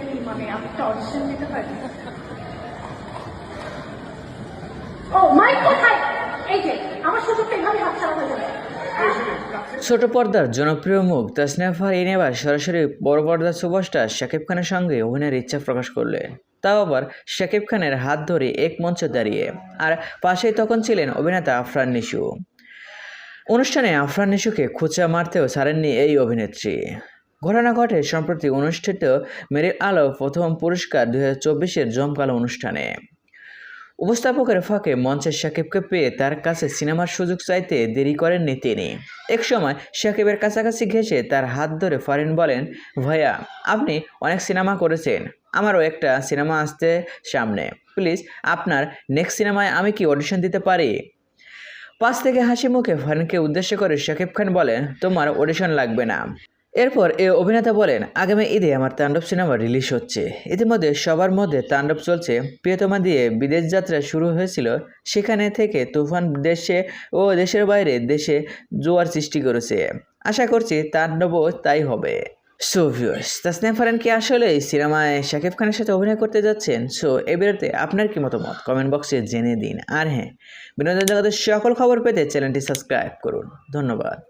কি মানে যাবে। ছোট পর্দার জনপ্রিয় মুখ, তাসনিয়া এবার সরাসরি বড় পর্দার সুপারস্টার শাকিব খানের সঙ্গে অভিনয়ের ইচ্ছা প্রকাশ করলেন তাও আবার শাকিব খানের হাত ধরে এক মঞ্চে দাঁড়িয়ে। আর পাশেই তখন ছিলেন অভিনেতা আফরান নিশু। অনুষ্ঠানে আফরান নিশুকে খোঁচা মারতেও ছাড়েননি এই অভিনেত্রী। ঘটনা ঘটে সম্প্রতি অনুষ্ঠিত মেরিল আলো প্রথম পুরস্কার দু হাজার চব্বিশের জমকালো অনুষ্ঠানে। উপস্থাপকের ফাঁকে মঞ্চের সাকিবকে পেয়ে তার কাছে সিনেমার সুযোগ চাইতে দেরি করেননি তিনি। একসময় সাকিবের কাছাকাছি ঘেঁষে তার হাত ধরে ফারিন বলেন, ভাইয়া, আপনি অনেক সিনেমা করেছেন, আমারও একটা সিনেমা আসতে সামনে। প্লিজ, আপনার নেক্সট সিনেমায় আমি কি অডিশন দিতে পারি? পাশ থেকে হাসি মুখে ফারিনকে উদ্দেশ্য করে শাকিব খান বলেন তোমার অডিশন লাগবে না। এরপর এ অভিনেতা বলেন, আগামী ঈদে আমার তাণ্ডব সিনেমা রিলিজ হচ্ছে। ইতিমধ্যে সবার মধ্যে তাণ্ডব চলছে। প্রিয়তমা দিয়ে বিদেশ যাত্রা শুরু হয়েছিল। সেখানে থেকে তুফান দেশে ও দেশের বাইরে দেশে জোয়ার সৃষ্টি করেছে। আশা করছি তাণ্ডবও তাই হবে। সো ভিউয়ার্স তাসনিয়া ফারান কি আসলে সিনেমায় শাকিব খানের সাথে অভিনয় করতে যাচ্ছেন? সো এ বিরতে আপনার কি মতামত? কমেন্ট বক্সে জেনে দিন। আর হ্যাঁ বিনোদন জগতের সকল খবর পেতে চ্যানেলটি সাবস্ক্রাইব করুন। ধন্যবাদ।